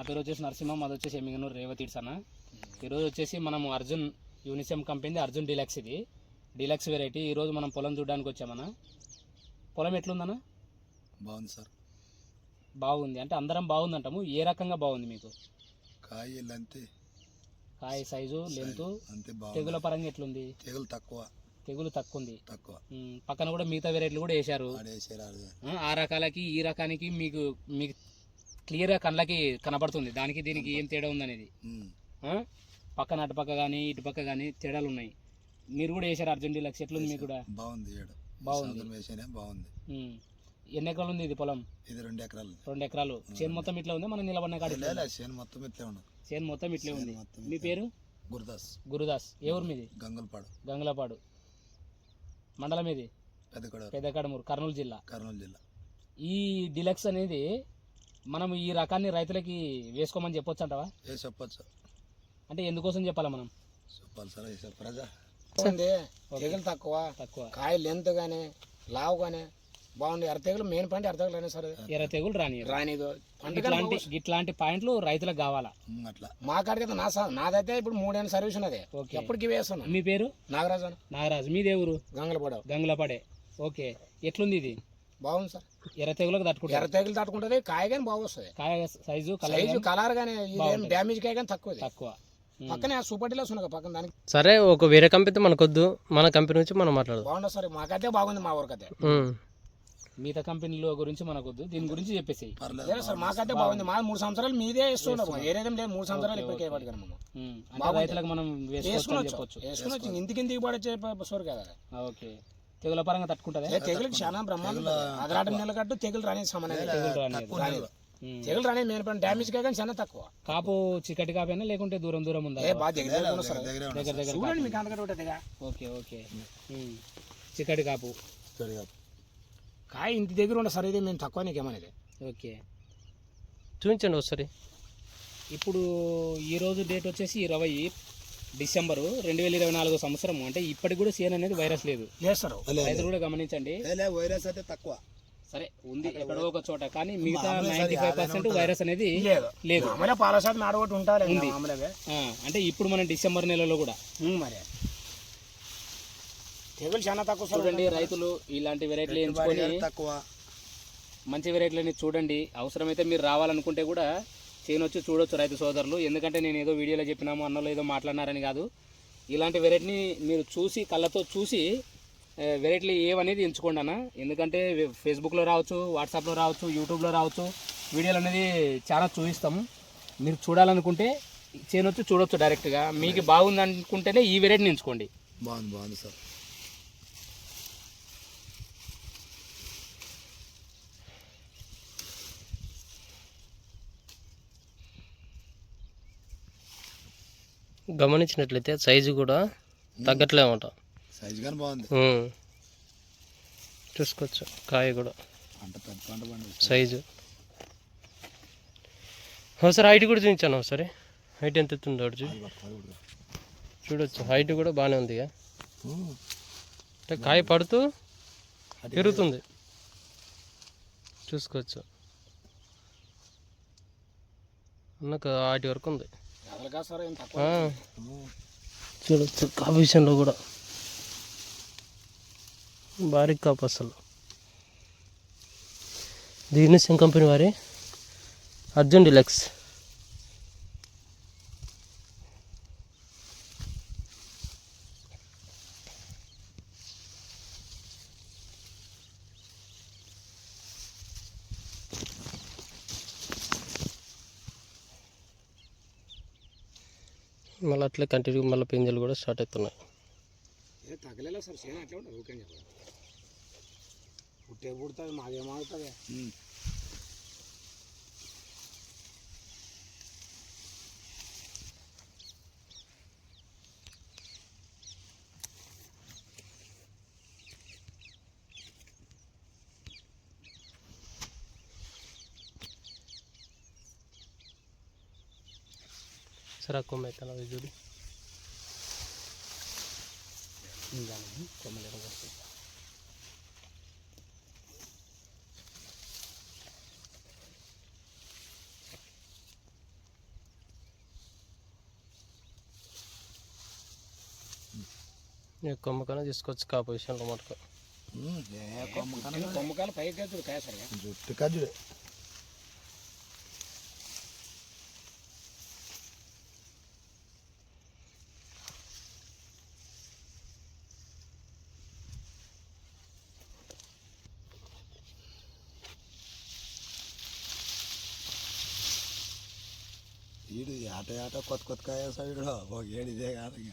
నా పేరు వచ్చేసి నరసింహ మాది వచ్చేసి ఎమ్మిగనూరు రేవతీడ్స్ అన్న. ఈరోజు వచ్చేసి మనం అర్జున్ యూనిసెమ్ కంపెనీ అర్జున్ డీలక్స్ ఇది. Deluxe variety. ఈరోజు మనం పొలం చూడడానికి వచ్చామన్న. పొలం ఎట్లుందన్న? బాగుంది సార్. బాగుంది. అంటే అందరం బాగుందంటాము? ఏ రకంగా బాగుంది మీకు? కాయలు అంతే కాయ సైజు లెంత్ అంతే తెగుల బాగుంది పరంగా ఎట్లుంది? తెగులు తక్కువ. తెగులు తక్కువ. ఉంది తక్కువ పక్కన కూడా మిగతా వెరైటీలు కూడా వేశారు. ఆ రకాలకి ఈ రకానికి మీకు మీకు క్లియర్గా కళ్ళకి కనబడుతుంది. దానికి దీనికి ఏం తేడా ఉందనేది? పక్కన అటుపక్క కానీ ఇటుపక్క కానీ తేడాలు ఉన్నాయి. మీరు కూడా వేశారు అర్జున్ డీలక్స్. ఎట్లుంది మీకు కూడా? బాగుంది ఏడు బాగుంది. బాగుంది. ఎన్ని ఎకరాలు ఉంది ఇది పొలం? ఇది రెండు ఎకరాలు. రెండు ఎకరాలు. చేను మొత్తం ఇట్లా ఉంది? మనం నిలబడిన కాడ ఉందా? చేను మొత్తం ఇట్లే ఉండదు చేను మొత్తం ఇట్లే ఉంది. మీ. పేరు? గురుదాస్. గురుదాస్. ఏ ఊరు మీది? గంగులపాడు. గంగలపాడు. మండలం ఇది పెద్దకొడ పెద్దకడమూరు కర్నూలు జిల్లా. కర్నూలు జిల్లా. ఈ డిలక్స్ అనేది మనం ఈ రకాన్ని రైతులకి వేసుకోమని చెప్పొచ్చు అంటావా చెప్పచ్చు. అంటే ఎందుకోసం చెప్పాలా మనం? చెప్పాలి సార్ ప్రజా. ఉంది తెగులు తక్కువ తక్కువ. కాయ లెంత్ కానీ లావు కానీ బాగుంది ఎర్ర తెగులు మెయిన్ పాయింట్ ఎర్ర తెగులు అయినా సరే ఎర్ర తెగులు రాని రానిదు. ఇట్లాంటి ఇట్లాంటి పాయింట్లు రైతులకు కావాలా? అట్లా. మా కాడికి అయితే నా సా- నాదైతే ఇప్పుడు మూడేళ్ళ సర్వీస్ ఉన్నది. ఓకే. ఎప్పటికి వేస్తున్నా. మీ పేరు? నాగరాజు అని నాగరాజు. మీదే ఊరు? గంగలపడ. గంగులపడే. ఓకే. ఎట్లుంది ఇది? బాగుంది సార్. ఎర్ర తెగులకు తట్టుకుంటారు ఎర్ర తెగులు తట్టుకుంటది కాయ కానీ బాగా వస్తుంది కాయ సైజు కలర్ సైజు కలర్ కానీ డ్యామేజ్ కాయ కానీ తక్కువ. తక్కువ. పక్కనే సూపర్ డీలర్స్ ఉన్నాయి పక్కన దానికి. సరే ఒక వేరే కంపెనీ మనకొద్దు. మన కంపెనీ నుంచి మనం మాట్లాడదాం. బాగుండదు సార్? మాకైతే బాగుంది మా ఊరికైతే. మిగతా కంపెనీల గురించి మనకొద్దు. దీని గురించి చెప్పేసి సార్ మాకైతే బాగుంది. మా మూడు సంవత్సరాలు మీదే ఇస్తున్నాం వేరేదేం లేదు మూడు సంవత్సరాలు ఇప్పటికే అంటే రైతులకు మనం వేసుకుని చెప్పొచ్చు. వేసుకుని వచ్చి ఇంటికి ఇంటికి పడొచ్చే సోరు కదా. ఓకే. తెగుల పరంగా తట్టుకుంటుందా? తెగులు చాలా బ్రహ్మాండం. అదరాట నిలకట్టు తెగులు రాని సమానం. తెగులు రాని ఉండదు. మెయిన్ పని. డ్యామేజ్ కానీ చాలా తక్కువ. కాపు చిక్కటి కాపైనా లేకుంటే దూరం దూరం ఉందా? దగ్గర దగ్గర ఉండదు చూడండి మీకు ఉంటుందిగా ఓకే ఓకే. ఉమ్. చిక్కటి కాపు. కాయ ఇంటి దగ్గర ఉండే సార్ ఇది మేము తక్కువ నీకేమనేది ఓకే. చూపించండి ఒకసారి. ఇప్పుడు ఈ రోజు డేట్ వచ్చేసి ఇరవై డిసెంబరు రెండు వేల ఇరవై నాలుగో సంవత్సరం అంటే ఇప్పటికి కూడా సీఎన్ అనేది వైరస్ లేదు. లేదు సార్. లే, రైతులు కూడా గమనించండి. లే, లే, వైరస్ అయితే తక్కువ. సరే ఉంది ఎక్కడో ఒక చోట కానీ మిగతా నైంటీ ఫైవ్ పర్సెంట్ వైరస్ అనేది లేదు. ఆ, అంటే ఇప్పుడు మన డిసెంబర్ నెలలో కూడా. మరి. తెగులు చాలా తక్కువ చూడండి రైతులు ఇలాంటి వెరైటీలు ఎంచుకొని తక్కువ. మంచి వెరైటీలని చూడండి. అవసరమైతే మీరు రావాలనుకుంటే కూడా చేయనొచ్చు చూడొచ్చు రైతు సోదరులు. ఎందుకంటే నేను ఏదో వీడియోలో చెప్పినాము అన్నలో ఏదో మాట్లాడినారని కాదు. ఇలాంటి వెరైటీని మీరు చూసి కళ్ళతో చూసి ఆ, వెరైటీలు ఏవనేది ఎంచుకోండి అన్న. ఎందుకంటే ఫేస్బుక్లో రావచ్చు వాట్సాప్లో రావచ్చు యూట్యూబ్లో రావచ్చు. వీడియోలు అనేది చాలా చూపిస్తాము. మీరు చూడాలనుకుంటే చేయనొచ్చు చూడొచ్చు డైరెక్ట్గా. మీకు బాగుంది అనుకుంటేనే ఈ వెరైటీని ఎంచుకోండి. బాగుంది బాగుంది సార్. గమనించినట్లయితే సైజు కూడా తగ్గట్లేమట సైజు కానీ బాగుంది. చూసుకోవచ్చు. కాయ కూడా. సైజు. ఒకసారి హైట్ కూడా చూపించాను ఒకసారి. హైట్ ఎంత ఎత్తుందో ఒకటి చూ- చూడొచ్చు. హైట్ కూడా బాగానే ఉంది. అంటే కాయ పడుతూ పెరుగుతుంది చూసుకోవచ్చు. అన్నకు వాటి వరకు ఉంది. చూడొచ్చు కాపు విషయంలో కూడా. భారీ కాపు అసలు. దీనిసం కంపెనీ వారి. అర్జున్ డిలక్స్. మళ్ళీ అట్లే కంటిన్యూ మళ్ళీ పింజలు కూడా స్టార్ట్ అవుతున్నాయి. తగ్గలేదు సార్? చేను అట్లా పుట్టే పుడుతుంది మాదేమవుతుంది ఎక్స్ట్రా కొమ్మ ఎత్తాలి అవి చూడు కొమ్మలు ఎరగొస్తాయి కొమ్మకాయలు తీసుకోవచ్చు కాపు విషయంలో మటుకు. కొమ్మకాయలు పైకి జుట్టు కాజుడే. వీడు ఏట ఏట కొత్త కొత్త కాయ సైడు ఒక ఏడు ఇదే కాదు ఇక.